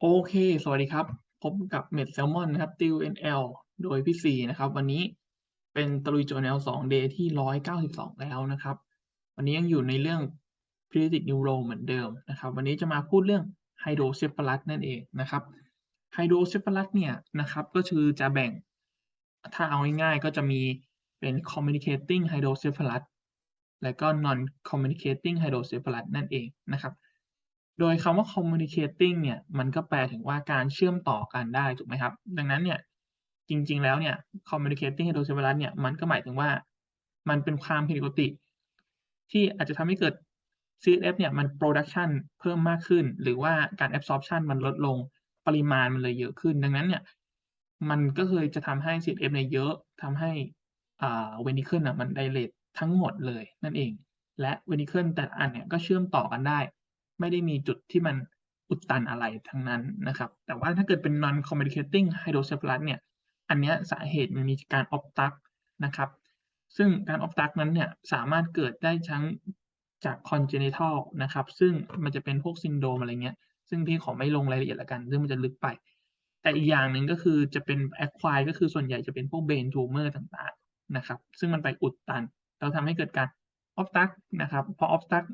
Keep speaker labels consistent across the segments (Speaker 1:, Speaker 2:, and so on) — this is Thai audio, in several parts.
Speaker 1: โอเค สวัสดีครับ พบกับ Med Salmon นนะครับ ติว NL โดยพี่ซีนะครับ วันนี้เป็นตลุยโจ NL 2 Day ที่ 192 แล้วนะครับ วันนี้ยังอยู่ในเรื่อง Pediatric Neuro เหมือนเดิมนะครับ วันนี้จะมาพูดเรื่อง Hydrocephalus นั่นเองนะครับ Hydrocephalus เนี่ยนะครับ ก็คือจะแบ่ง ถ้าเอาง่ายๆ ก็จะมีเป็น Communicating Hydrocephalus และก็ Non Communicating Hydrocephalus นั่นเองนะครับ โดยคำว่า communicating เนี่ยมันก็แปลถึงว่าการเชื่อมต่อกันได้ถูกไหมครับ ดังนั้นเนี่ยจริง ๆ แล้วเนี่ย communicating hydrocephalus เนี่ยมันก็หมายถึงว่า มันเป็นความผิดปกติ ที่อาจจะทำให้เกิด CSF เนี่ยมัน production เพิ่มมากขึ้น หรือว่าการ absorption มันลดลงปริมาณมันเลยเยอะขึ้น ดังนั้นเนี่ยมันก็เลยจะทำให้ CSF เนี่ยเยอะทำให้อ่า ventricle น่ะมัน d i l a t ทั้งหมดเลยนั่นเอง และ ventricle แต่ละอันเนี่ยก็เชื่อมต่อกันได้ ไม่ได้มีจุดที่มันอุดตันอะไรทั้งนั้นนะครับ แต่ว่าถ้าเกิดเป็น non communicating hydrocephalus เนี่ย อันเนี้ยสาเหตุมันมีการ obstruct นะครับ ซึ่งการ obstruct นั้นเนี่ยสามารถเกิดได้ทั้งจาก congenital นะครับ ซึ่งมันจะเป็นพวก syndrome อะไรเงี้ย ซึ่งพี่ขอไม่ลงรายละเอียดล้วกัน ซึ่งมันจะลึกไป แต่อีกอย่างหนึ่งก็คือจะเป็น acquired ก็คือส่วนใหญ่จะเป็นพวก brain tumor ต่างๆ นะครับ ซึ่งมันไปอุดตันแล้วทำให้เกิดการ obstruct นะครับ พอ obstruct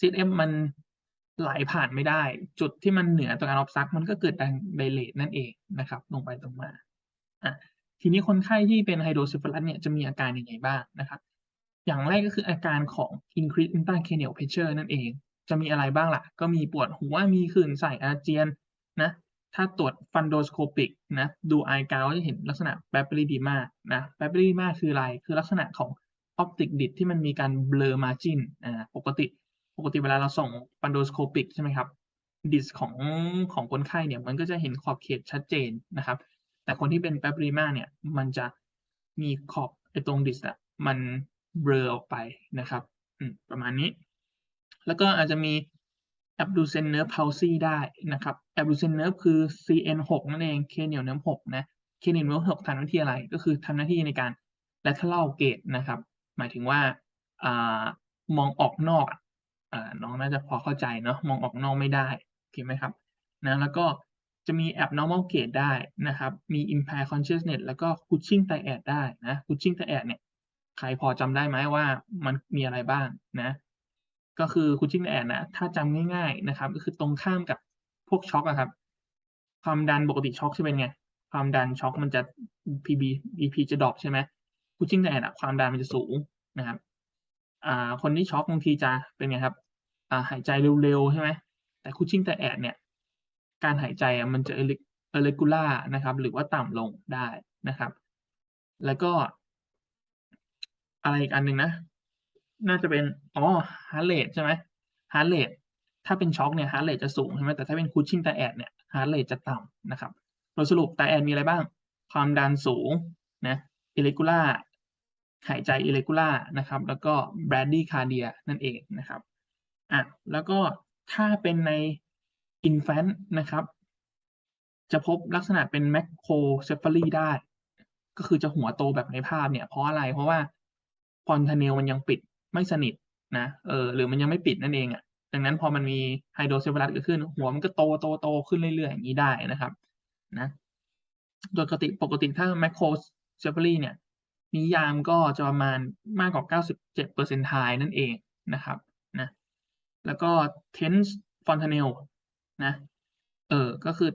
Speaker 1: CSF มันไหลผ่านไม่ได้ จุดที่มันเหนือต่อการ obstruct มันก็เกิดการ dilate นั่นเองนะครับตรงไปตรงมาอะทีนี้คนไข้ที่เป็น hydrocephalus เนี่ยจะมีอาการยังไงบ้างนะครับอย่างแรกก็คืออาการของ increase intracranial pressure นั่นเอง จะมีอะไรบ้างล่ะ ก็มีปวดหัวมีคลื่นไส้อาเจียนนะถ้าตรวจ fundoscopic นะดู eye gout จะเห็นลักษณะ papilledema นะ papilledema คืออะไร คือลักษณะของ optic disc ที่มันมีการ blur margin อ่าปกติ กติเวลาเราส่ง fundoscopic ใช่ไหมครับ disc ของของคนไข้เนี่ยมันก็จะเห็นขอบเขตชัดเจนนะครับ แต่คนที่เป็น papillema เนี่ยมันจะมีขอบไอ้ตรง disc อะมันเบลอออกไปนะครับประมาณนี้ แล้วก็อาจจะมี abducens nerve palsy ได้นะครับ abducens nerve คือ CN6 นั่นเอง cranial nerve 6นะ cranial nerve 6ทำหน้าที่อะไรก็คือทำหน้าที่ในการ lateral gate นะครับ หมายถึงว่าอ่ามองออกนอก อ่าน้องน่าจะพอเข้าใจเนาะมองออกนอกไม่ได้โอเคไหมครับนะแล้วก็จะมี abnormal gait ได้นะครับมี impaired consciousness แล้วก็ Cushing triad ได้นะ Cushing triad เนี่ยใครพอจำได้ไหมว่ามันมีอะไรบ้างนะก็คือ Cushing triad นะถ้าจำง่ายๆนะครับก็คือตรงข้ามกับพวกช็อกอะครับความดันปกติช็อกจะเป็นไงความดันช็อกมันจะ PB BP จะดรอปใช่ไหม Cushing triad อะความดันมันจะสูงนะครับ อ่าคนที่ช็อกบางทีจะเป็นไงครับอ่าหายใจเร็วๆใช่ไหมแต่ Cushing triad เนี่ยการหายใจมันจะ irre irregular นะครับ หรือว่าต่ำลงได้นะครับ แล้วก็ อะไรอีกอันหนึ่งนะ น่าจะเป็นอ๋อ heart rate ใช่ไหม heart rate ถ้าเป็นช็อกเนี่ย heart rate จะสูงใช่ไหมแต่ถ้าเป็น Cushing triad เนี่ย heart rate จะต่ำนะครับโดยสรุป triad มีอะไรบ้าง ความดันสูงนะ irregular หายใจ irregular นะครับ แล้วก็ bradycardia นั่นเองนะครับอะแล้วก็ถ้าเป็นใน infant นะครับ จะพบลักษณะเป็น macrocephaly ได้ ก็คือจะหัวโตแบบในภาพเนี่ย เพราะอะไรเพราะว่า fontanelle มันยังปิดไม่สนิทนะเออหรือมันยังไม่ปิดนั่นเองอะดังนั้นพอมันมี hydrocephalus เกิดขึ้น หัวมันก็โตๆๆขึ้นเรื่อยๆ อย่างงี้ได้นะครับนะโดยปกติปกติถ้า macrocephaly เนี่ย นิยามก็จะประมาณมากกว่า 97 percentile นั่นเองนะครับนะแล้วก็ tense fontanel นะเออก็คือ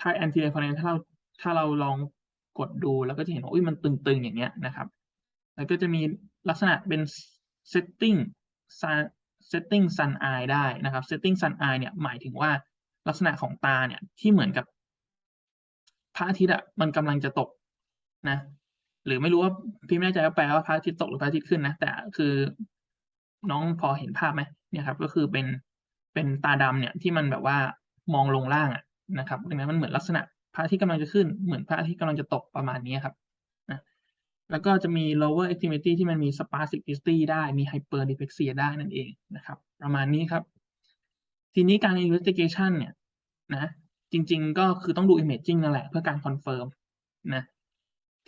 Speaker 1: ถ้า anterior fontanelle ถ้าเราถ้าเราลองกดดูเราก็จะเห็นว่าอุ๊ยมันตึงๆ อย่างเงี้ยนะครับ แล้วก็จะมีลักษณะเป็น setting sun setting sun eye ได้นะครับ setting sun eye เนี่ยหมายถึงว่าลักษณะของตาเนี่ยที่เหมือนกับพระอาทิตย์อะมันกำลังจะตกนะ หรือไม่รู้ว่าพี่ไม่แน่ใจว่าแปลว่าพระอาทิตย์ตกหรือพระอาทิตย์ขึ้นนะ แต่คือน้องพอเห็นภาพไหม?เนี่ยครับ ก็คือเป็นเป็นตาดำเนี่ยที่มันแบบว่ามองลงล่างอะนะครับดังนั้นมันเหมือนลักษณะพระอาทิตย์กำลังจะขึ้น เหมือนพระอาทิตย์กำลังจะตกประมาณนี้ครับนะแล้วก็จะมี lower extremity ที่มันมี spasticity ได้มี hyperreflexia ได้นั่นเองนะครับ ประมาณนี้ครับ ทีนี้การ investigation เนี่ยนะจริง ๆ ก็คือต้องดู imaging นั่นแหละเพื่อการคอนเฟิร์มนะ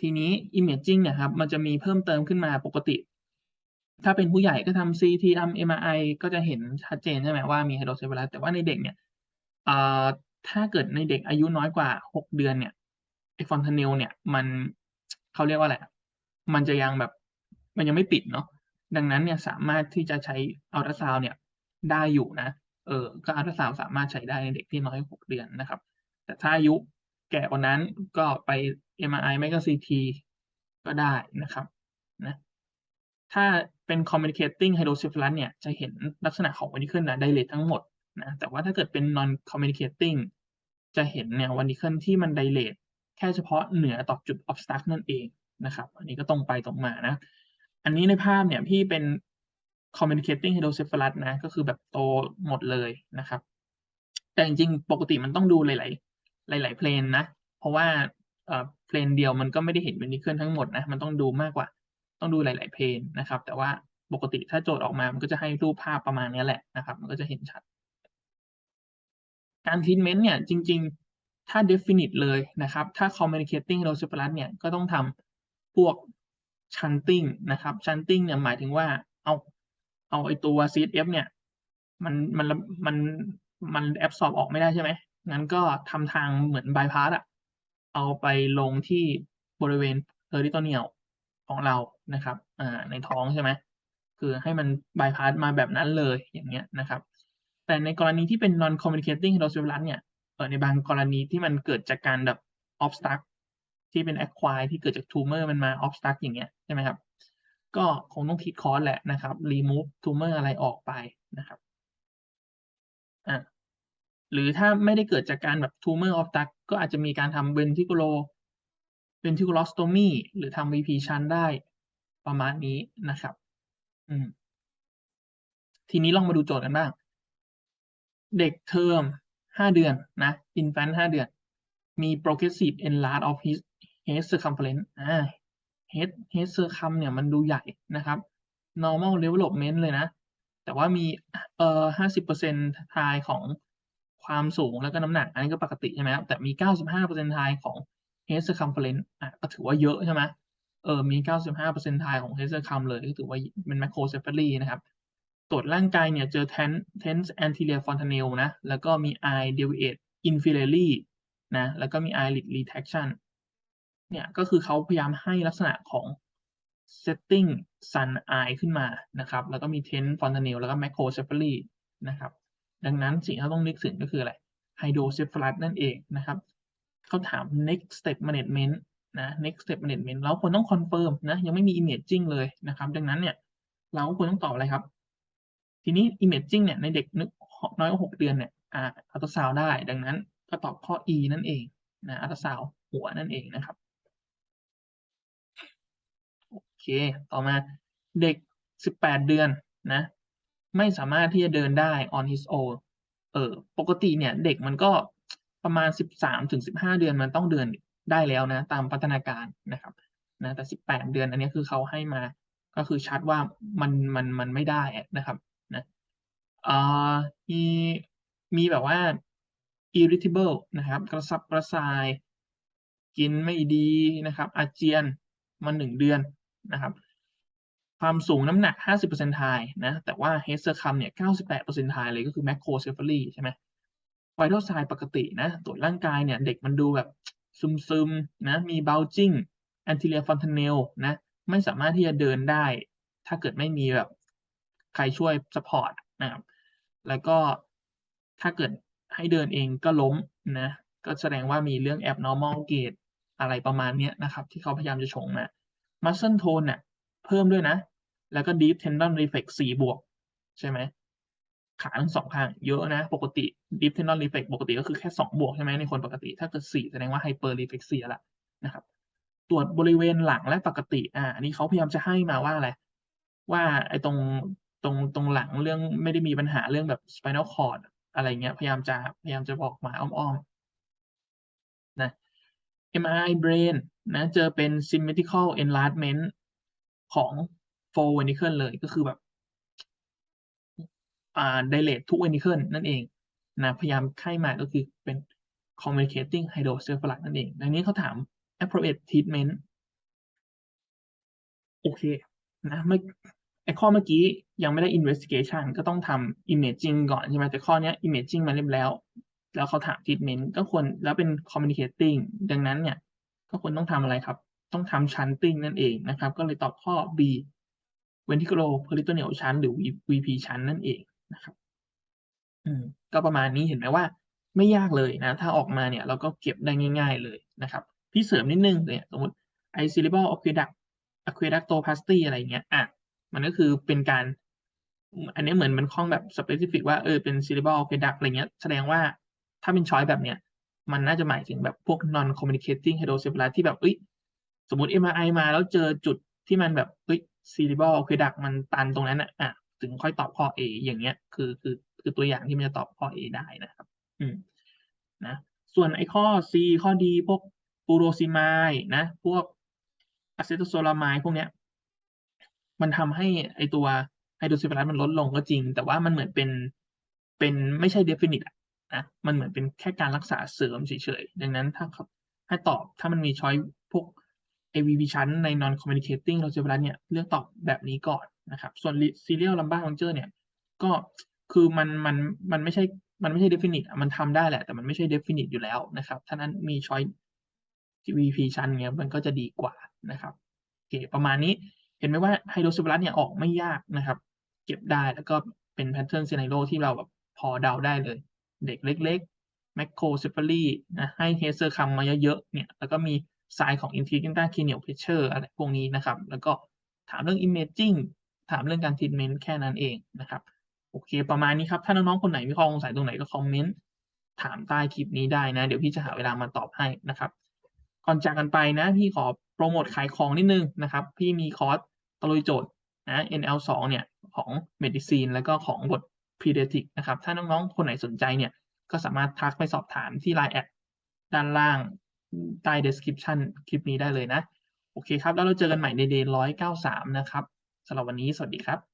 Speaker 1: ทีนี้ imaging เนี่ยครับมันจะมีเพิ่มเติมขึ้นมาปกติ ถ้าเป็นผู้ใหญ่ก็ทำ CT ทำ MRI ก็จะเห็นชัดเจนใช่ไหมว่ามี hydrocephalus แต่ว่าในเด็กเนี่ยถ้าเกิดในเด็กอายุน้อยกว่า 6 เดือนเนี่ยไอฟอนทาเนลเนี่ยมันเขาเรียกว่าอะไรมันจะยังแบบมันยังไม่ปิดเนาะดังนั้นเนี่ยสามารถที่จะใช้อัลตราซาวเนี่ยได้อยู่นะ เออก็อัลตราซาวสามารถใช้ได้ในเด็กที่น้อยกว่า6เดือนนะครับ แต่ถ้าอายุ แก่กว่านั้นก็ไป MRI ไม่ก็ CT ก็ได้นะครับนะถ้าเป็น communicating hydrocephalus เนี่ยจะเห็นลักษณะของ ventricle นะ dilate ทั้งหมดนะแต่ว่าถ้าเกิดเป็น non communicating จะเห็นเนี่ย ventricle ที่มัน dilate แค่เฉพาะเหนือต่อจุด obstruct นั่นเองนะครับ อันนี้ก็ตรงไปตรงมานะ อันนี้ในภาพเนี่ยพี่เป็น communicating hydrocephalus นะ ก็คือแบบโตหมดเลยนะครับ แต่จริงๆ ปกติมันต้องดูหลาย หลาย ๆ เพลนนะ เพราะว่าเพลนเดียวมันก็ไม่ได้เห็น ventricle ทั้งหมดนะ มันต้องดูมากกว่า ต้องดูหลาย ๆ เพลนนะครับ แต่ว่าปกติถ้าโจทย์ออกมา มันก็จะให้รูปภาพประมาณนี้แหละนะครับ มันก็จะเห็นชัด การ treatment เนี่ยจริง ๆ ถ้า definite เลยนะครับ ถ้า communicating hydrocephalus เนี่ยก็ต้องทำพวก shunting นะครับ shunting เนี่ยหมายถึงว่าเอาเอาไอตัว CSF เนี่ยมันมันมันมันแอบสอบออกไม่ได้ใช่ไหม งั้นก็ทำทางเหมือนบายพาสอะเอาไปลงที่บริเวณ peritoneal ของเรานะครับอ่าในท้องใช่ไหมคือให้มันบายพาสมาแบบนั้นเลยอย่างเงี้ยนะครับ แต่ในกรณีที่เป็น non communicating hydrocephalus เนี่ยเออในบางกรณีที่มันเกิดจากการแบบ obstruct ที่เป็น acquire ที่เกิดจาก tumor มันมา obstruct อย่างเงี้ยใช่ไหมครับ ก็คงต้องคิดคอร์สแหละนะครับ remove tumor อะไรออกไปนะครับอ่า หรือถ้าไม่ได้เกิดจากการแบบ tumor obstruct ก็อาจจะมีการทำ ventriculo ventriculostomy หรือทำ VP shunt ได้ประมาณนี้นะครับ อืม ทีนี้ลองมาดูโจทย์กันบ้าง เด็กเทอมห้าเดือนนะ infant ห้าเดือน มี progressive enlarge of his head circumference อ่า head head circum เนี่ยมันดูใหญ่นะครับ normal development เลยนะ แต่ว่ามีเอ่อห้าสิบเปอร์เซ็นต์ทายของ ความสูงแล้วก็น้ำหนัก อันนี้ก็ปกติใช่ไหมครับแต่มีเก้าสิบห้าเปอร์เซ็นต์ทายของ head circumference อะก็ถือว่าเยอะใช่ไหมเออมีเก้าสิบห้าเปอร์เซ็นต์ทายของ head circum เลยก็ถือว่าเป็น macrocephaly นะครับตรวจร่างกายเนี่ยเจอ tense tense anterior fontanel นะ แล้วก็มี eye deviate inferiorly นะแล้วก็มี eyelid retraction เนี่ยก็คือเขาพยายามให้ลักษณะของ setting sun eye ขึ้นมานะครับ แล้วก็มี ten fontanel แล้วก็ macrocephaly นะครับ ดังนั้นสิ่งที่เราต้องนึกถึงก็คืออะไร hydrocephalus นั่นเองนะครับเขาถาม next step management นะ next step management เราควรต้อง confirm นะยังไม่มี imaging เลยนะครับ ดังนั้นเนี่ยเราก็ควรต้องตอบอะไรครับ ทีนี้ imaging เนี่ยในเด็กนึกน้อยกว่า6เดือนเนี่ยอ่าอัลตราซาวได้ ดังนั้นก็ตอบข้อ E นั่นเองนะอัลตราซาวหัวนั่นเองนะครับโอเค ต่อมาเด็ก 18 เดือนนะ ไม่สามารถที่จะเดินได้ on his own เออปกติเนี่ยเด็กมันก็ประมาณ 13ถึง15 เดือนมันต้องเดินได้แล้วนะ ตามพัฒนาการนะครับนะแต่ 18 เดือนอันนี้คือเขาให้มาก็คือชัดว่ามันมันมันไม่ได้นะครับนะอ่ามีมีแบบว่า irritable นะครับ กระสับกระส่าย กินไม่ดีนะครับ อาเจียนมาหนึ่งเดือนนะครับ ความสูงน้ำหนัก 50%ทายนะ แต่ว่า head circum เนี่ย98%ทายเลยก็คือ macrocephaly ใช่ไหม vital sign ปกตินะ ตรวจร่างกายเนี่ย เด็กมันดูแบบซึมๆนะ มี bulging anterior fontanelle นะ ไม่สามารถที่จะเดินได้ ถ้าเกิดไม่มีแบบใครช่วย support นะครับ แล้วก็ถ้าเกิดให้เดินเองก็ล้มนะ ก็แสดงว่ามีเรื่อง abnormal gait อะไรประมาณนี้นะครับ ที่เขาพยายามจะชงมา muscle tone เนี่ยเพิ่มด้วยนะ แล้วก็ deep tendon reflex 4บวกใช่ไหมขาทั้งสองข้างเยอะนะ ปกติ deep tendon reflex ปกติก็คือแค่ 2 บวกใช่ไหมในคนปกติ ถ้าเกิด 4 แสดงว่า hyper reflexia ละนะครับ ตรวจบริเวณหลังและปกติอ่าอันนี้เขาพยายามจะให้มาว่าอะไร ว่าไอ้ตรงตรงตรงหลังเรื่องไม่ได้มีปัญหาเรื่องแบบ spinal cord อะไรเงี้ยพยายามจะพยายามจะบอกมาอ้อมๆนะ MRI brain นะเจอเป็น symmetrical enlargement ของ four ventricle เลยก็คือแบบอ่า dilate ทุก ventricle นั่นเองนะพยายามไข้มาก็คือเป็น communicating hydrocephalus นั่นเอง ดังนี้เขาถาม appropriate treatment โอเคนะเมื่อไอข้อเมื่อกี้ยังไม่ได้ investigation ก็ต้องทำ imaging ก่อนใช่ไหมแต่ข้อนี้ imaging มาเรียบแล้ว แล้วเขาถาม treatment ก็ควรแล้วเป็น communicating ดังนั้นเนี่ย ก็ควรต้องทำอะไรครับ ต้องทำ shunting นั่นเองนะครับ ก็เลยตอบข้อ B ventriculoperitoneal shunt หรือ VP shunt นั่นเองนะครับอืมก็ประมาณนี้เห็นไหมว่า ไม่ยากเลยนะ ถ้าออกมาเนี่ยเราก็เก็บได้ง่าย ๆเลยนะครับพี่เสริมนิดหนึ่งเนี่ยสมมุติ i cerebral aqueduct aqueductoplasty อะไรอย่างเงี้ยอะมันก็คือเป็นการ อันนี้เหมือนมันคล่องแบบ specific ว่าเออเป็น cerebral aqueduct อะไรเงี้ยแสดงว่าถ้าเป็นช้อยส์แบบเนี้ยมันน่าจะหมายถึงแบบพวก non communicating hydrocephalus ที่แบบเฮ้ยสมมุติ MRI มาแล้วเจอจุดที่มันแบบเฮ้ย cerebral aqueduct มันตันตรงนั้นน่ะอะถึงค่อยตอบข้อ A อย่างเงี้ย คือคือคือตัวอย่างที่มันจะตอบข้อ A ได้นะครับ อืมนะส่วนไอ้ข้อ C ข้อ D พวก furosemide นะ พวก acetazolamide พวกเนี้ย มันทำให้ไอ้ตัว hydrocephalus มันลดลงก็จริง แต่ว่ามันเหมือนเป็นเป็นไม่ใช่ definite อะนะมันเหมือนเป็นแค่การรักษาเสริมเฉยๆดังนั้นถ้าเขาให้ตอบถ้ามันมีช้อยพวก AVP shunt ใน non communicating hydrocephalus เนี่ยเลือกตอบแบบนี้ก่อนนะครับ ส่วน serial lumbar puncture เนี่ยก็คือมันมันมันไม่ใช่มันไม่ใช่ definite มันทำได้แหละ แต่มันไม่ใช่ definite อยู่แล้วนะครับฉะนั้นมีช้อยส์ VP shunt เงี้ยมันก็จะดีกว่านะครับโอเคประมาณนี้เห็นไหมว่า hydrocephalus เนี่ยออกไม่ยากนะครับ เก็บได้แล้วก็เป็น pattern scenario ที่เราแบบพอเดาได้เลย เด็กเล็กๆ macrocephaly นะให้ Hester cam มาเยอะๆเนี่ยแล้วก็มี sign ของ intracranial pressure อะไรพวกนี้นะครับ แล้วก็ถามเรื่อง imaging ถามเรื่องการ treatment แค่นั้นเองนะครับ โอเค ประมาณนี้ครับ ถ้าน้องๆคนไหนมีข้อสงสัยตรงไหนก็คอมเมนต์ถามใต้คลิปนี้ได้นะ เดี๋ยวพี่จะหาเวลามาตอบให้นะครับ ก่อนจากกันไปนะ พี่ขอโปรโมทขายของนิดนึงนะครับ พี่มีคอร์สตะลุยโจทย์นะ NL2 เนี่ยของ Medicine แล้วก็ของบท Pediatric นะครับ ถ้าน้องๆคนไหนสนใจเนี่ย ก็สามารถทักไปสอบถามที่ Line แอดด้านล่าง ใต้ description คลิปนี้ได้เลยนะ โอเคครับ แล้วเราเจอกันใหม่ใน Day 193นะครับสำหรับวันนี้สวัสดีครับ